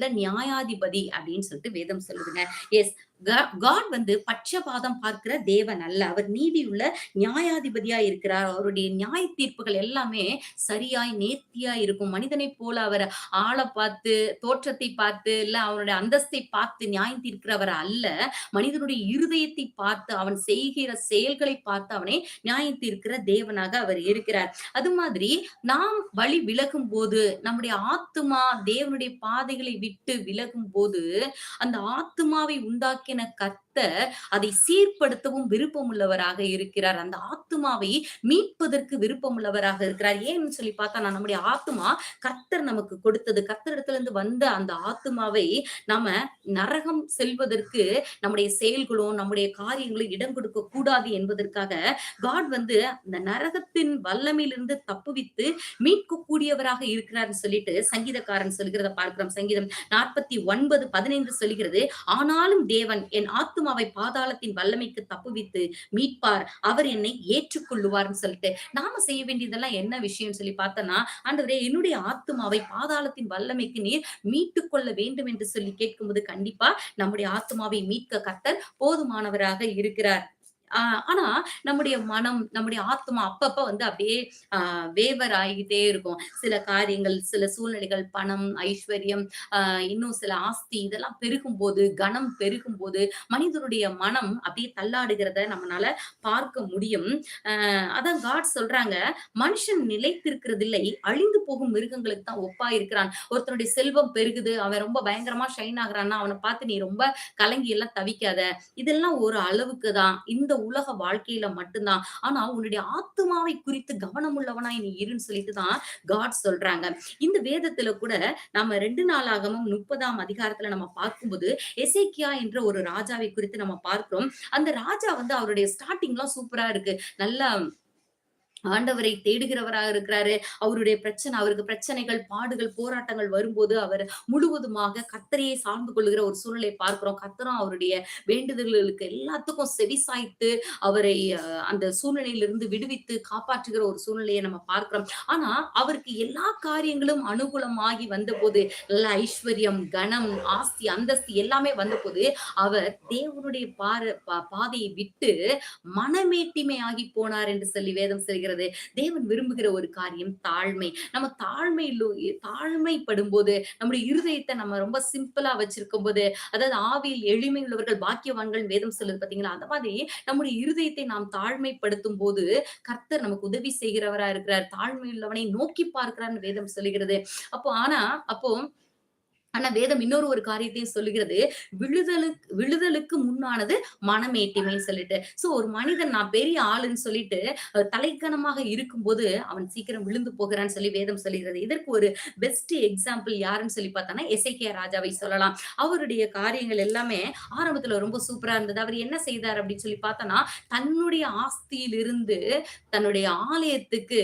உள்ள நியாயாதிபதி அப்படின்னு சொல்லிட்டு வேதம் சொல்லுதுங்க. எஸ் காட் வந்து பட்சபாதம் பார்க்கிற தேவன் அல்ல. அவர் நீதியுள்ள நியாயாதிபதியா இருக்கிறார். அவருடைய நியாய தீர்ப்புகள் எல்லாமே சரியாய் நேர்த்தியா இருக்கும். மனிதனை போல அவர் ஆளை பார்த்து தோற்றத்தை பார்த்து இல்ல அவனுடைய அந்தஸ்தை பார்த்து நியாயம் தீர்க்கிறவர் அல்ல. மனிதனுடைய இருதயத்தை பார்த்து அவன் செய்கிற செயல்களை பார்த்து அவனை நியாயம் தீர்க்கிற தேவனாக அவர் இருக்கிறார். அது மாதிரி நாம் வழி விலகும் போது நம்முடைய ஆத்துமா தேவனுடைய பாதைகளை விட்டு விலகும் போது அந்த ஆத்துமாவை உண்டாக்கி கர்த்தர் அதை சீர்படுத்தவும் விருப்பம் உள்ளவராக இருக்கிறார். அந்த ஆத்மாவை மீட்பதற்கு விருப்பம் உள்ளவராக இருக்கிறார். ஏன்னு சொல்லி பார்த்தா நான் நம்முடைய ஆத்மா கர்த்தர் நமக்கு கொடுத்தது. கர்த்தரிடத்துல இருந்து வந்த அந்த ஆத்மாவை நாம நரகம் செல்வதற்கு நம்முடைய செயல்களும் நம்முடைய காரியங்களும் இடம் கொடுக்க கூடாது என்பதற்காக காட் வந்து அந்த நரகத்தின் வல்லமையிலிருந்து தப்புவித்து மீட்கக்கூடியவராக இருக்கிறார்னு சொல்லிட்டு சங்கீதக்காரன் சொல்கிறத பார்க்கிறோம். சங்கீதம் நாற்பத்தி ஒன்பது பதினைந்து சொல்கிறது ஆனாலும் தேவன் என் ஆத்துமாவை பாதாளத்தின் வல்லமைக்கு தப்புவித்து மீட்பார். அவர் என்னை ஏற்றுக்கொள்ளுவார்னு சொல்லிட்டு நாம செய்ய வேண்டியதெல்லாம் என்ன விஷயம் சொல்லி பார்த்தோம்னா ஆண்டவரே என்னுடைய ஆத்துமாவை பாதாளத்தின் வல்லமைக்கு நீர் மீட்டுக் கொள்ள வேண்டும் என்று சொல்லி கேட்கும்போது கண்டிப்பா நம்முடைய ஆத்துமாவை மீட்க கத்தர் போதுமானவராக இருக்கிறார். ஆஹ் ஆனா நம்முடைய மனம் நம்முடைய ஆத்மா அப்பப்ப வந்து அப்படியே ஆஹ் வேவர் ஆகிட்டே இருக்கும். சில காரியங்கள் சில சூழ்நிலைகள் பணம் ஐஸ்வர்யம் ஆஹ் இன்னும் சில ஆஸ்தி இதெல்லாம் பெருகும் போது கனம் பெருகும் போது மனிதனுடைய மனம் அப்படியே தள்ளாடுகிறத நம்மளால பார்க்க முடியும். ஆஹ் அதான் காட் சொல்றாங்க மனுஷன் நிலைத்திருக்கிறது இல்லை அழிந்து போகும் மிருகங்களுக்கு தான் ஒப்பா இருக்கிறான் ஒருத்தனுடைய செல்வம் பெருகுது அவன் ரொம்ப பயங்கரமா ஷைன் ஆகுறான்னா அவனை பார்த்து நீ ரொம்ப கலங்கி எல்லாம் தவிக்காத. இதெல்லாம் ஒரு அளவுக்கு தான். இந்த உலக வாழ்க்கையில மட்டும்தான். ஆனா உன்னுடைய ஆத்மாவை குறித்து கவனம் உள்ளவனா நீ இருன்னு சொல்லிட்டு தான் காட் சொல்றாங்க. இந்த வேதத்துல கூட நம்ம ரெண்டு நாளாகவும் முப்பதாம் அதிகாரத்துல நம்ம பார்க்கும்போது எசேக்கியா என்ற ஒரு ராஜாவை குறித்து நம்ம பார்க்கிறோம். அந்த ராஜா வந்து அவருடைய ஸ்டார்டிங் எல்லாம் சூப்பரா இருக்கு. நல்லா ஆண்டவரை தேடுகிறவராக இருக்கிறாரு. அவருடைய பிரச்சனை அவருக்கு பிரச்சனைகள் பாடுகள் போராட்டங்கள் வரும்போது அவர் முழுவதுமாக கத்தரையை சார்ந்து கொள்கிற ஒரு சூழலை பார்க்கிறோம். கத்தரும் அவருடைய வேண்டுதல்களுக்கு எல்லாத்துக்கும் செவிசாய்த்து அவரை அந்த சூழ்நிலையிலிருந்து விடுவித்து காப்பாற்றுகிற ஒரு சூழ்நிலையை நம்ம பார்க்கிறோம். ஆனா அவருக்கு எல்லா காரியங்களும் அனுகூலமாகி வந்தபோது எல்லா ஐஸ்வர்யம் கனம் ஆஸ்தி அந்தஸ்தி எல்லாமே வந்தபோது அவர் தேவனுடைய பார பாதையை விட்டு மனமேட்டிமை ஆகி போனார் என்று சொல்லி வேதம் செல்கிறார் இருக்கிறது. தேவன் விரும்புகிற ஒரு காரியம் தாழ்மை. நம்ம தாழ்மை தாழ்மைப்படும் போது நம்முடைய இருதயத்தை நம்ம ரொம்ப சிம்பிளா வச்சிருக்கும் போது அதாவது ஆவியில் எளிமை உள்ளவர்கள் பாக்கியவான்கள் வேதம் சொல்லுது பாத்தீங்களா அந்த மாதிரி நம்முடைய இருதயத்தை நாம் தாழ்மைப்படுத்தும் போது கர்த்தர் நமக்கு உதவி செய்கிறவரா இருக்கிறார். தாழ்மை உள்ளவனை நோக்கி பார்க்கிறார் வேதம் சொல்லுகிறது. அப்போ ஆனா அப்போ ஆனா வேதம் இன்னொரு ஒரு காரியத்தையும் சொல்லுகிறது. விழுதலுக்கு விழுதலுக்கு முன்னானது மனமேட்டிமைன்னு சொல்லிட்டு. சோ ஒரு மனிதன் நான் பெரிய ஆளுன்னு சொல்லிட்டு தலைக்கணமாக இருக்கும்போது அவன் சீக்கிரம் விழுந்து போகிறான்னு சொல்லி வேதம் சொல்லுகிறது. இதற்கு ஒரு பெஸ்ட் எக்ஸாம்பிள் யாருன்னு சொல்லி பார்த்தோன்னா எஸ்ஐகே ராஜாவை சொல்லலாம். அவருடைய காரியங்கள் எல்லாமே ஆரம்பத்துல ரொம்ப சூப்பரா இருந்தது. அவர் என்ன செய்தார் அப்படின்னு சொல்லி பார்த்தனா தன்னுடைய ஆஸ்தியிலிருந்து தன்னுடைய ஆலயத்துக்கு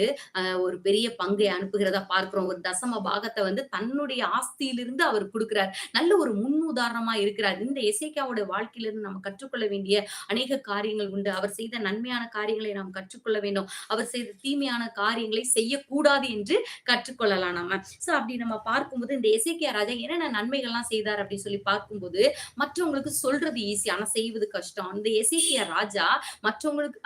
ஒரு பெரிய பங்கை அனுப்புகிறதா பார்க்கிறோம். ஒரு தசம பாகத்தை வந்து தன்னுடைய ஆஸ்தியிலிருந்து அவர் கொடுக்கிறார். நல்ல ஒரு முன் உதாரணமா இருக்கிறார். இந்த எசேக்கியாவோட வாழ்க்கையிலிருந்து நம்ம கற்றுக்கொள்ள வேண்டிய அநேக காரியங்கள் உண்டு. அவர் செய்த நன்மையான காரியங்களை நாம் கற்றுக்கொள்ள வேண்டும். அவர் செய்த தீமையான காரியங்களை செய்யக்கூடாது என்று கற்றுக்கொள்ளலாம் நம்ம. சோ அப்படி நம்ம பார்க்கும்போது இந்த எசேக்கியா ராஜா என்னென்ன நன்மைகள்லாம் செய்தார் அப்படின்னு சொல்லி பார்க்கும்போது மற்றவங்களுக்கு சொல்றது ஈஸி ஆனா செய்வது கஷ்டம். இந்த எசேக்கியா ராஜா மற்றவங்களுக்கு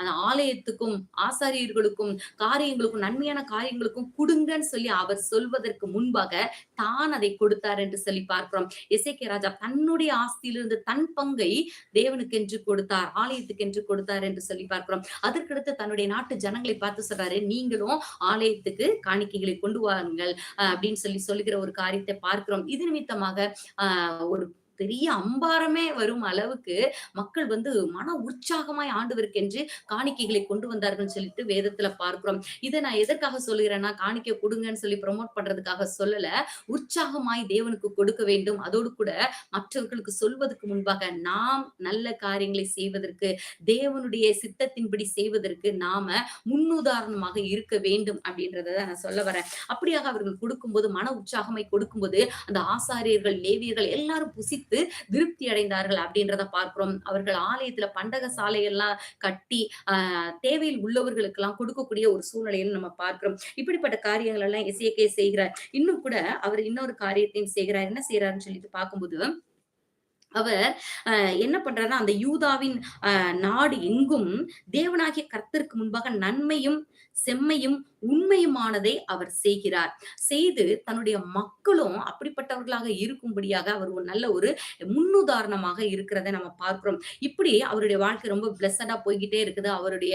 அந்த ஆலயத்துக்கும் ஆசாரியர்களுக்கும் காரியங்களுக்கும் நன்மையான காரியங்களுக்கும் கொடுங்கன்னு சொல்லி அவர் சொல்வதற்கு முன்பாக தான் அதை கொடுத்தார் என்று சொல்லி பார்க்கிறோம். இசைக்கிய ராஜா தன்னுடைய ஆஸ்தியிலிருந்து தன் பங்கை தேவனுக்கு என்று கொடுத்தார் ஆலயத்துக்கு என்று கொடுத்தார் என்று சொல்லி பார்க்கிறோம். அதற்கடுத்து தன்னுடைய நாட்டு ஜனங்களை பார்த்து சொல்றாரு நீங்களும் ஆலயத்துக்கு காணிக்கைகளை கொண்டு வாருங்கள் அப்படின்னு சொல்லி சொல்லுகிற ஒரு காரியத்தை பார்க்கிறோம். இது நிமித்தமாக ஆஹ் ஒரு பெரிய அம்பாரமே வரும் அளவுக்கு மக்கள் வந்து மன உற்சாகமாய் ஆண்டவருக்கென்று காணிக்கைகளை கொண்டு வந்தார்கள் சொல்லிட்டு வேதத்துல பார்க்கிறோம். இதை நான் எதற்காக சொல்லுகிறேன்னா காணிக்கை கொடுங்கன்னு சொல்லி ப்ரமோட் பண்றதுக்காக சொல்லல. உற்சாகமாய் தேவனுக்கு கொடுக்க வேண்டும். அதோடு கூட மற்றவர்களுக்கு சொல்வதற்கு முன்பாக நாம் நல்ல காரியங்களை செய்வதற்கு தேவனுடைய சித்தத்தின்படி செய்வதற்கு நாம முன்னுதாரணமாக இருக்க வேண்டும் அப்படின்றத நான் சொல்ல வரேன். அப்படியாக அவர்கள் கொடுக்கும்போது மன உற்சாகமாய் கொடுக்கும்போது அந்த ஆசாரியர்கள் லேவியர்கள் எல்லாரும் புசித்து கொடுத்து திருப்தி அடைந்தார்கள் அப்படின்றத பார்க்கிறோம். அவர்கள் ஆலயத்துல பண்டக சாலையெல்லாம் கட்டி, தேவையில் தேவையில் உள்ளவர்களுக்கெல்லாம் கொடுக்கக்கூடிய ஒரு சூழ்நிலையில நம்ம பார்க்கிறோம். இப்படிப்பட்ட காரியங்கள் எல்லாம் இசையக்கே செய்கிறார். இன்னும் கூட அவர் இன்னொரு காரியத்தையும் செய்கிறார். என்ன செய்யறாருன்னு சொல்லிட்டு பார்க்கும்போது அவர் என்ன பண்றாருன்னா, அந்த யூதாவின் நாடு எங்கும் தேவனாகிய கர்த்தருக்கு முன்பாக நன்மையும், செம்மையும், உண்மையுமானதை அவர் செய்கிறார். செய்து தன்னுடைய மக்களும் அப்படிப்பட்டவர்களாக இருக்கும்படியாக அவர் ஒரு நல்ல ஒரு முன்னுதாரணமாக இருக்கிறத நம்ம பார்க்கிறோம். இப்படி அவருடைய வாழ்க்கை ரொம்ப பிளஸடா போய்கிட்டே இருக்குது. அவருடைய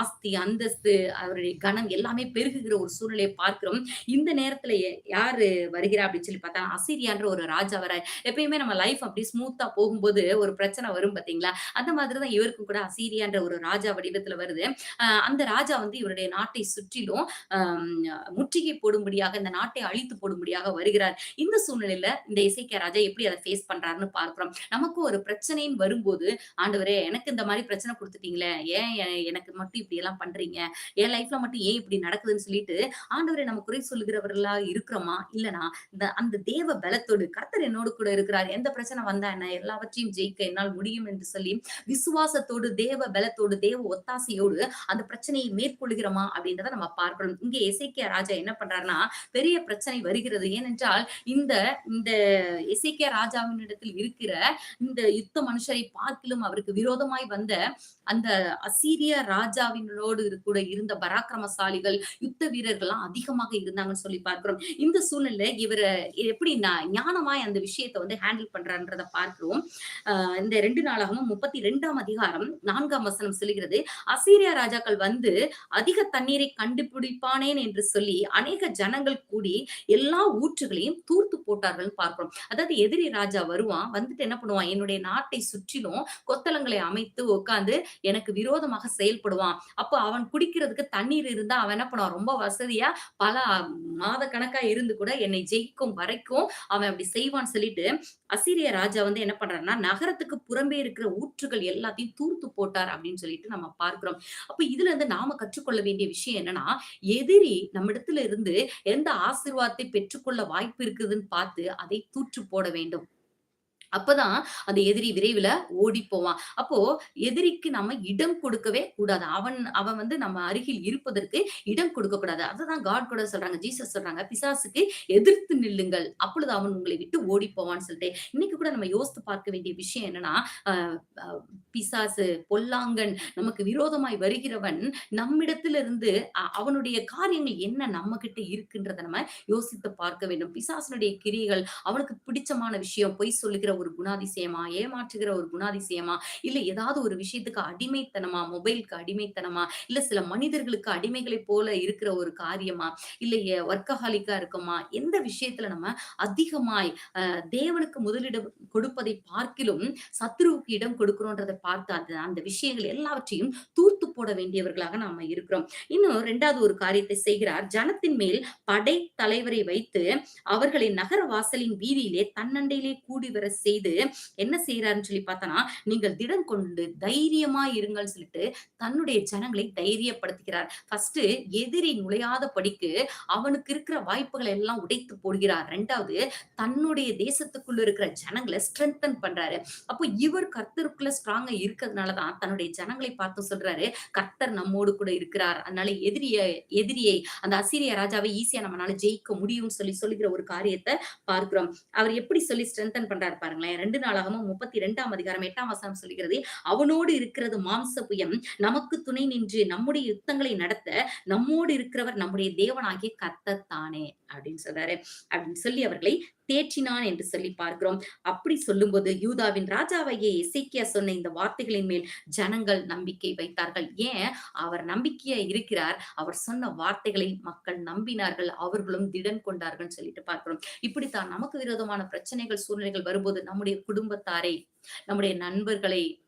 ஆஸ்தி, அந்தஸ்து, அவருடைய கனம் எல்லாமே பெருகுகிற ஒரு சூழ்நிலையை பார்க்கிறோம். இந்த நேரத்துல யாரு வருகிறா அப்படின்னு சொல்லி பார்த்தா, அசீரியான்ற ஒரு ராஜா வர எப்பயுமே நம்ம லைஃப் அப்படி ஸ்மூத்தா போகும்போது ஒரு பிரச்சனை வரும் பார்த்தீங்களா? அந்த மாதிரி தான் இவருக்கும் கூட அசீரியான்ற ஒரு ராஜா வடிவத்துல வருது. அந்த ராஜா வந்து இவருடைய நாட்டை சுற்றிலும் முற்றுகை போடும்படியாக, இந்த நாட்டை அழித்து போடும்படியாக வருகிறார். இந்த சூழ்நிலையில இந்த எசேக்கியா ராஜா எப்படி அதை ஃபேஸ் பண்றாருன்னு பார்க்கிறோம். நமக்கும் ஒரு பிரச்சனைன்னு வரும்போது, "ஆண்டவரே எனக்கு இந்த மாதிரி பிரச்சனை கொடுத்துட்டீங்களே ஏன் எனக்கு மட்டும் இப்படி எல்லாம் பண்றீங்க? என் லைஃப்ல மட்டும் ஏன் இப்படி நடக்குதுன்னு" சொல்லிட்டு ஆண்டவரை நம்ம குறை சொல்லுகிறவர்களா இருக்கிறோமா? இல்லனா இந்த அந்த தேவ பலத்தோடு கர்த்தர் என்னோடு கூட இருக்கிறார். எந்த பிரச்சனை வந்தா என்ன? எல்லாவற்றையும் ஜெயிக்க என்னால் முடியும் என்று சொல்லி விசுவாசத்தோடு, தேவ பலத்தோடு, தேவ ஒத்தாசையோடு அந்த பிரச்சனையை மேற்கொள்கிறோமா? அப்படின்றத நம்ம பார்க்கணும். இங்கே எசேக்கியா ராஜா என்ன பண்றாருன்னா, பெரிய பிரச்சனை வருகிறது. ஏனென்றால் இந்த இந்த எசேக்கியா ராஜாவினிடத்தில் இருக்கிற இந்த யுத்த மனுஷரை பார்க்கிலும் அவருக்கு விரோதமாய் வந்த அந்த அசீரிய ராஜாவினோடு கூட இருந்த பராக்கிரமசாலிகள், யுத்த வீரர்கள்லாம் அதிகமாக இருந்தாங்கன்னு சொல்லி பார்க்கிறோம். இந்த சூழ்நிலை இவர் எப்படி ஞானமாய் அந்த விஷயத்தை வந்து ஹேண்டில் பண்றார்ன்றத பார்க்கிறோம். இந்த ரெண்டு நாளாகவும் முப்பத்தி ரெண்டாம் அதிகாரம் நான்காம் வசனம் சொல்லுகிறது, "அசீரியா ராஜாக்கள் வந்து அதிக தண்ணீரை கண்டுபிடிப்பானேன் என்று சொல்லி அநேக ஜனங்கள் கூடி எல்லா ஊற்றுகளையும் தூர்த்து போட்டார்கள் பார்க்கிறோம். அதாவது எதிரி ராஜா வருவான். வந்துட்டு என்ன பண்ணுவான்? என்னுடைய நாட்டை சுற்றிலும் கொத்தளங்களை அமைத்து உட்காந்து எனக்கு விரோதமாக செயல்படுவான். அப்போ அவன் குடிக்கிறதுக்கு தண்ணீர் இருந்தா அவன் என்ன பண்ணுவான்? ரொம்ப வசதியா பல மாத கணக்கா இருந்து கூட என்னை ஜெயிக்கும் வரைக்கும் அவன் அப்படி செய்வான்னு சொல்லிட்டு அசிரிய ராஜா வந்து என்ன பண்றாருன்னா, நகரத்துக்கு புறம்பே இருக்கிற ஊற்றுகள் எல்லாத்தையும் தூர்த்து போட்டார் அப்படின்னு சொல்லிட்டு நம்ம பார்க்கிறோம். அப்ப இதுல இருந்து நாம கற்றுக்கொள்ள வேண்டிய விஷயம் என்னன்னா, எதிரி நம்மிடத்துல இருந்து எந்த ஆசிர்வாதத்தை பெற்றுக்கொள்ள வாய்ப்பு இருக்குதுன்னு பார்த்து அதை தூற்று போட வேண்டும். அப்பதான் அந்த எதிரி விரைவில் ஓடி போவான். அப்போ எதிரிக்கு நம்ம இடம் கொடுக்கவே கூடாது. அவன் அவன் வந்து நம்ம அருகில் இருப்பதற்கு இடம் கொடுக்கக்கூடாது அதுதான் காட் கூட சொல்றாங்க. ஜீசஸ் சொல்றாங்க, "பிசாசுக்கு எதிர்த்து நில்லுங்கள். அப்பொழுது அவன் உங்களை விட்டு ஓடி போவான்னு" சொல்லிட்டு. இன்னைக்கு கூட நம்ம யோசித்து பார்க்க வேண்டிய விஷயம் என்னன்னா, பிசாசு, பொல்லாங்கன், நமக்கு விரோதமாய் வருகிறவன் நம்மிடத்திலிருந்து அ அவனுடைய காரியங்கள் என்ன நம்ம கிட்ட இருக்குன்றத நம்ம யோசித்து பார்க்க வேண்டும். பிசாசினுடைய கிரியைகள், அவனுக்கு பிடிச்சமான விஷயம், பொய் சொல்லுகிற ஒரு குணாதிசயமா, ஏமாற்றுகிற ஒரு குணாதிசயமா, இல்ல ஏதாவது ஒரு விஷயத்துக்கு அடிமைத்தனமா, மொபைலுக்கு அடிமைத்தனமா, இல்ல சில மனிதர்களுக்கு அடிமைகளை போல இருக்கிற ஒரு காரியமா, இல்ல ஒர்க்கஹாலிக்கா வொர்க்கஹாலிக்கா இருக்கோமா, எந்த விஷயத்துல நம்ம அதிகமாய் தேவனுக்கு முதலிடம் கொடுப்பதை பார்க்கிலும் சத்ருவுக்கு இடம் கொடுக்கிறோன்றதை பார்த்து அது அந்த விஷயங்கள் எல்லாவற்றையும் தூர்த்து போட வேண்டியவர்களாக நாம இருக்கிறோம். இன்னும் ரெண்டாவது ஒரு காரியத்தை செய்கிறார். ஜனத்தின் மேல் படை தலைவரை வைத்து அவர்களை நகர வாசலின் வீதியிலே தன்னண்டையிலே கூடி வர செய்து என்ன செய்யறாருன்னு சொல்லி பார்த்தோம்னா, நீங்கள் திடம் கொண்டு தைரியமா இருங்கள்ன்னு சொல்லிட்டு தன்னுடைய ஜனங்களை தைரியப்படுத்துகிறார். ஃபர்ஸ்ட் எதிரி நுழையாத படிக்கு அவனுக்கு இருக்கிற வாய்ப்புகளை எல்லாம் உடைத்து போடுகிறார். ரெண்டாவது தன்னுடைய தேசத்துக்குள்ள இருக்கிற ஜனங்களை ஸ்ட்ரென்தன் பண்றாரு. அப்போ இவர் கர்த்தருக்குள்ள ஸ்ட்ராங்கா இருக்கிறதுனாலதான் தன்னுடைய ஜனங்களை பார்த்து சொல்றாரு, கர்த்தர் நம்மோடு கூட இருக்கிறார். அதனால எதிரிய எதிரியை அந்த அசிரிய ராஜாவை ஈஸியா நம்மளால ஜெயிக்க முடியும்னு சொல்லி சொல்லுகிற ஒரு காரியத்தை பார்க்கிறோம். அவர் எப்படி சொல்லி ஸ்ட்ரென்தன் பண்றாரு பாருங்க பாருங்களேன். 2 நாளாகமம் 32ஆம் அதிகாரம் எட்டாம் வசனம் சொல்லுகிறது, "அவனோடு இருக்கிறது மாம்ச புயம், நமக்கு துணை நின்று நம்முடைய யுத்தங்களை நடத்த நம்மோடு இருக்கிறவர் நம்முடைய தேவனாகிய கத்தத்தானே தானே." அப்படின்னு சொல்றாரு. அப்படின்னு சொல்லி அவர்களை தேற்றினான் என்று சொல்லி பார்க்கிறோம். அப்படி சொல்லும்போது யூதாவின் ராஜாவையே இசைக்கியா சொன்ன இந்த வார்த்தைகளின் மேல் ஜனங்கள் நம்பிக்கை வைத்தார்கள். ஏன்? அவர் நம்பிக்கையா இருக்கிறார். அவர் சொன்ன வார்த்தைகளை மக்கள் நம்பினார்கள். அவர்களும் திடன் கொண்டார்கள் சொல்லிட்டு பார்க்கிறோம். இப்படித்தான் நமக்கு விரோதமான பிரச்சனைகள், சூழ்நிலைகள் வரும்போது நம்முடைய குடும்பத்தாரை, நம்முடைய நண்பர்களை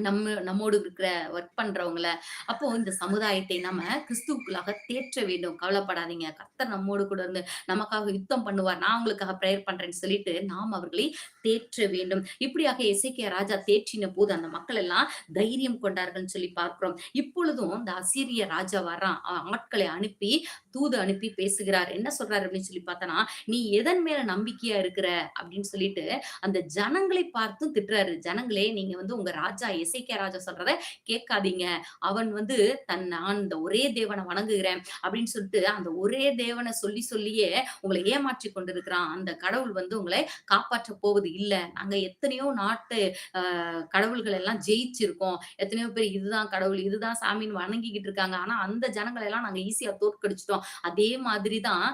நம்ம நம்மோடு இருக்கிற ஒர்க் பண்றவங்கள, அப்போ இந்த சமுதாயத்தை நம்ம கிறிஸ்துக்குள்ளாக தேற்ற வேண்டும். கவலைப்படாதீங்க. கர்த்தர் நம்மோடு கூட இருந்து நமக்காக யுத்தம் பண்ணுவார். நான் உங்களுக்காக ப்ரேயர் பண்றேன்னு சொல்லிட்டு, நாம் அவர்களை தேற்ற வேண்டும். இப்படியாக இசைக்கிய ராஜா தேற்றின போது அந்த மக்கள் எல்லாம் தைரியம் கொண்டார்கள்னு சொல்லி பார்க்கிறோம். இப்பொழுதும் இந்த அசீரிய ராஜா வர்றான். ஆட்களை அனுப்பி, தூது அனுப்பி பேசுகிறார். என்ன சொல்றாரு அப்படின்னு சொல்லி பார்த்தோன்னா, "நீ எதன் மேல நம்பிக்கையா இருக்கிற?" அப்படின்னு சொல்லிட்டு அந்த ஜனங்களை பார்த்தும் திட்டுறாரு. "ஜனங்களே நீங்க வந்து உங்க ராஜா எசேக்கியா ராஜா சொல்றத கேட்காதீங்க. அவன் வந்து தன் நான் இந்த ஒரே தேவனை வணங்குகிறேன் அப்படின்னு சொல்லிட்டு அந்த ஒரே தேவனை சொல்லி சொல்லியே உங்களை ஏமாற்றிக் கொண்டிருக்கிறான். அந்த கடவுள் வந்து உங்களை காப்பாற்றப் போவது இல்ல. நாங்க எத்தனையோ நாட்டு கடவுள்கள் எல்லாம் ஜெயிச்சிருக்கோம். எத்தனையோ பேர் இதுதான் கடவுள், இதுதான் சாமின்னு வணங்கிக்கிட்டு இருக்காங்க. ஆனா அந்த ஜனங்களை எல்லாம் நாங்க ஈஸியா தோற்கடிச்சிட்டோம் அதே மாதிரி தான்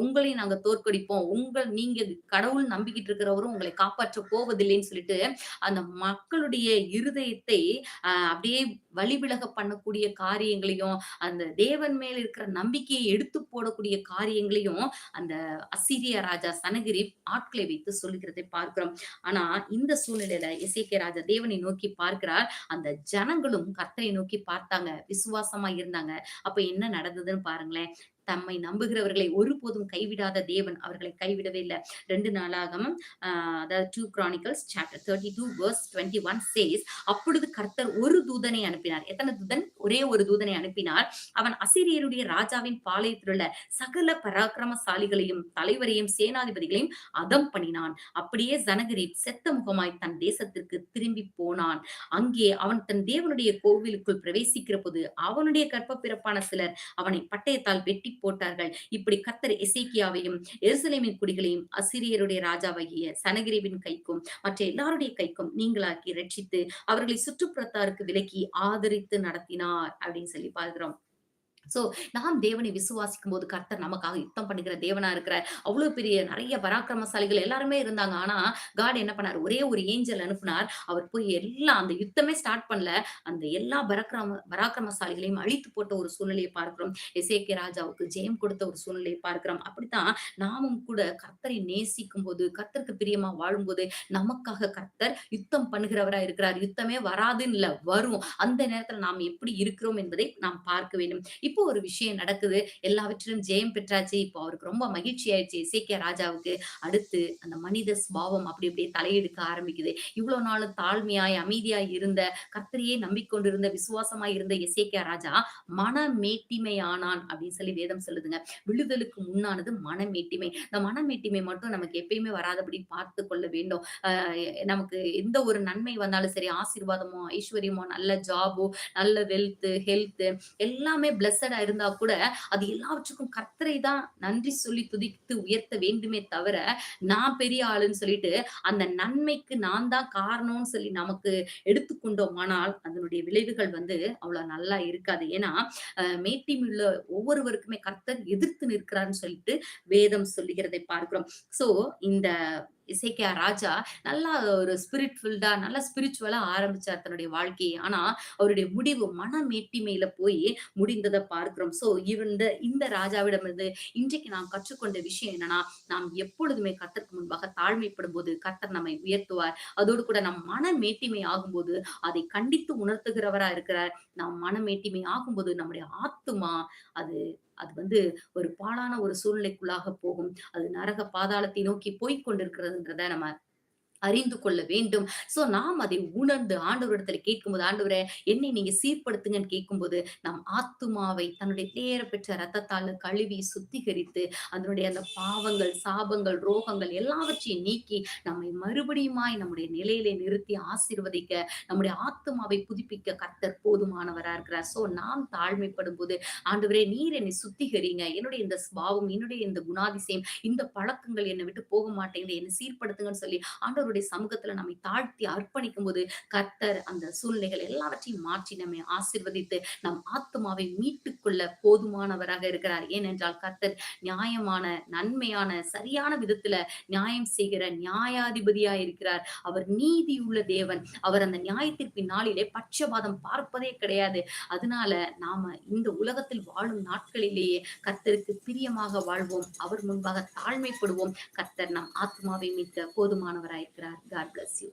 உங்களையும் நாங்க தோற்கடிப்போம். உங்க நீங்க கடவுள் நம்பிக்கிட்டு இருக்கிறவரும் உங்களை காப்பாற்றப் போவதில்லைன்னு சொல்லிட்டு அந்த மக்களுடைய இருதய இருதயத்தை அப்படியே வழிவிலக பண்ணக்கூடிய காரியங்களையும், அந்த தேவன் மேல் இருக்கிற நம்பிக்கையை எடுத்து போடக்கூடிய காரியங்களையும், அந்த அசிரிய ராஜா சனகிரி ஆட்களை வைத்து சொல்லுகிறதை பார்க்கிறோம். ஆனா இந்த சூழ்நிலையில எசேக்கியா ராஜா தேவனை நோக்கி பார்க்கிறார். அந்த ஜனங்களும் கர்த்தரை நோக்கி பார்த்தாங்க. விசுவாசமா இருந்தாங்க. அப்ப என்ன நடந்ததுன்னு பாருங்களேன். தம்மை நம்புகிறவர்களை ஒருபோதும் கைவிடாத தேவன் அவர்களை கைவிடவே இல்லை ரெண்டு நாளாகவும் அதாவது two Chronicles chapter thirty two verse twenty one says அப்பொழுது கர்த்தர் ஒரு தூதனை அனுப்பினார். எத்தனை தூதன்? ஒரே ஒரு தூதனை அனுப்பினார். அவன் அசிரியருடைய ராஜாவின் பாளையத்திலுள்ள சகல பராக்கிரமசாலிகளையும், தலைவரையும், சேனாதிபதிகளையும் அதம் பண்ணினான். அப்படியே சனகரிப் செத்த முகமாய் தன் தேசத்திற்கு திரும்பி போனான். அங்கே அவன் தன் தேவனுடைய கோவிலுக்குள் பிரவேசிக்கிற போது அவனுடைய கற்ப பிறப்பான சிலர் அவனை பட்டயத்தால் வெட்டி போட்டார்கள். இப்படி கத்தர் எசேக்கியாவையும், எருசலேமின் குடிகளையும் அசிரியருடைய ராஜாவாகிய சனகிரிவின் கைக்கும், மற்ற எல்லாருடைய கைக்கும் நீங்களாக்கி ரட்சித்து, அவர்களை சுற்றுப்புறத்தாருக்கு விலக்கி ஆதரித்து நடத்தினார் அப்படின்னு சொல்லி பார்க்கிறோம். சோ நாம் தேவனை விசுவாசிக்கும் போது கர்த்தர் நமக்காக யுத்தம் பண்ணுகிற தேவனா இருக்கிற அவ்வளவு பெரிய நிறைய பராக்கிரமசாலிகள் எல்லாருமே இருந்தாங்க. ஆனா காட் என்ன பண்ணாரு? ஒரே ஒரு ஏஞ்சல் அனுப்புனார். அவர் போய் எல்லா அந்த யுத்தமே ஸ்டார்ட் பண்ணல. அந்த எல்லா பராக்கிரம பராக்கிரமசாலிகளையும் அழித்து போட்ட ஒரு சூழ்நிலையை பார்க்கிறோம். எசேக்கியா ராஜாவுக்கு ஜெயம் கொடுத்த ஒரு சூழ்நிலையை பார்க்கிறோம். அப்படித்தான் நாமும் கூட கர்த்தரை நேசிக்கும் போது கர்த்தருக்கு பிரியமா வாழும்போது, நமக்காக கர்த்தர் யுத்தம் பண்ணுகிறவரா இருக்கிறார். யுத்தமே வராதுன்னு இல்ல, வரும். அந்த நேரத்துல நாம் எப்படி இருக்கிறோம் என்பதை நாம் பார்க்க வேண்டும். இப்போ ஒரு விஷயம் நடக்குது. எல்லாவற்றிலும் ஜெயம் பெற்றாச்சு. இப்போ அவருக்கு ரொம்ப மகிழ்ச்சி ஆயிடுச்சு. இசைக்கிய ராஜாவுக்கு. அடுத்து அந்த மனித சுபாவம் அப்படி அப்படியே தலையெடுக்க ஆரம்பிக்குது. இவ்வளோ நாளும் தாழ்மையாய், அமைதியாய் இருந்த, கர்த்தரையே நம்பிக்கொண்டிருந்த, விசுவாசமாய் இருந்த இசைக்கிய ராஜா மனமேட்டிமையானான் அப்படின்னு சொல்லி வேதம் சொல்லுதுங்க. விழுதலுக்கு முன்னானது மனமேட்டிமை. இந்த மனமேட்டிமை மட்டும் நமக்கு எப்பயுமே வராதபடி பார்த்து கொள்ள வேண்டும். நமக்கு எந்த ஒரு நன்மை வந்தாலும் சரி, ஆசீர்வாதமோ, ஐஸ்வர்யமோ, நல்ல ஜாபோ, நல்ல வெல்த், ஹெல்த் எல்லாமே பிளெஸ்ஸடா இருந்தா கூட, அது எல்லாவற்றுக்கும் கர்த்தரை தான் நன்றி சொல்லி துதித்து உயர்த்த வேண்டுமே தவிர, நான் பெரிய ஆளுன்னு சொல்லிட்டு, அந்த நன்மைக்கு நான் தான் காரணம்னு சொல்லி நமக்கு எடுத்துக்கொண்டோமானால், அதனுடைய விளைவுகள் வந்து அவ்வளவு நல்லா இருக்காது. ஏன்னா, மேட்டிம் உள்ள ஒவ்வொருவருக்குமே கர்த்தர் எதிர்த்து நிற்கிறான்னு சொல்லிட்டு வேதம் சொல்லுகிறதை பார்க்கிறோம். சோ இந்த எசேக்கியா ராஜா நல்லா ஒரு ஸ்பிரிட்ஃபில்டாக நல்லா ஸ்பிரிச்சுவலா ஆரம்பிச்சார் தன்னுடைய வாழ்க்கையை. ஆனா, அவருடைய முடிவு மனமேட்டிமையில போய் முடிந்ததை பார்க்கிறோம். சோ இந்த இந்த ராஜாவிடமிருந்து இன்றைக்கு நாம் கற்றுக்கொண்ட விஷயம் என்னன்னா, நாம் எப்பொழுதுமே கர்த்தருக்கு முன்பாக தாழ்மைப்படும்போது கத்தர் நம்மை உயர்த்துவார். அதோடு கூட நம் மனமேட்டிமை ஆகும்போது, அதை கண்டித்து உணர்த்துகிறவரா இருக்கிறார். நாம் மனமேட்டிமை ஆகும்போது நம்முடைய ஆத்துமா அது அது வந்து ஒரு பாழான ஒரு சூழ்நிலைக்குள்ளாக போகும். அது நரக பாதாளத்தை நோக்கி போய்க் கொண்டிருக்கிறதுன்றத நம்ம அறிந்து கொள்ள வேண்டும். சோ நாம் அதை உணர்ந்து ஆண்டவரிடத்துல கேட்கும்போது, "ஆண்டவரே என்னை நீங்க சீர்படுத்துங்கன்னு" கேட்கும்போது, நம் ஆத்துமாவை தன்னுடைய தேர பெற்ற ரத்தத்தால் கழுவி சுத்திகரித்து, அதனுடைய அந்த பாவங்கள், சாபங்கள், ரோகங்கள் எல்லாவற்றையும் நீக்கி, நம்மை மறுபடியுமாய் நம்முடைய நிலையிலே நிறுத்தி ஆசீர்வதிக்க, நம்முடைய ஆத்துமாவை புதுப்பிக்க கர்த்தர் போதுமானவரா இருக்கிறார். சோ நாம் தாழ்மைப்படும்போது, "ஆண்டவரே நீர் என்னை சுத்திகரிங்க. என்னுடைய இந்த சுபாவம், என்னுடைய இந்த குணாதிசயம், இந்த பழக்கங்கள் என்னை விட்டு போக மாட்டேங்குது. என்னை சீர்படுத்துங்கன்னு" சொல்லி ஆண்டவர் ஆண்டவருடைய சமூகத்துல நம்மை தாழ்த்தி அர்ப்பணிக்கும்போது, கர்த்தர் அந்த சூழ்நிலைகள் எல்லாவற்றையும் மாற்றி நம்மை ஆசிர்வதித்து நம் ஆத்துமாவை மீட்டுக் கொள்ள போதுமானவராக இருக்கிறார். ஏனென்றால் கர்த்தர் நியாயமான, நன்மையான, சரியான விதத்துல நியாயம் செய்கிற நியாயாதிபதியா இருக்கிறார். அவர் நீதியுள்ள தேவன். அவர் அந்த நியாயத்திற்கு நாளிலே பட்சபாதம் பார்ப்பதே கிடையாது. அதனால நாம இந்த உலகத்தில் வாழும் நாட்களிலேயே கர்த்தருக்கு பிரியமாக வாழ்வோம். அவர் முன்பாக தாழ்மைப்படுவோம். கர்த்தர் நம் ஆத்மாவை மீட்க போதுமானவராயிருக்கிறார். God bless you.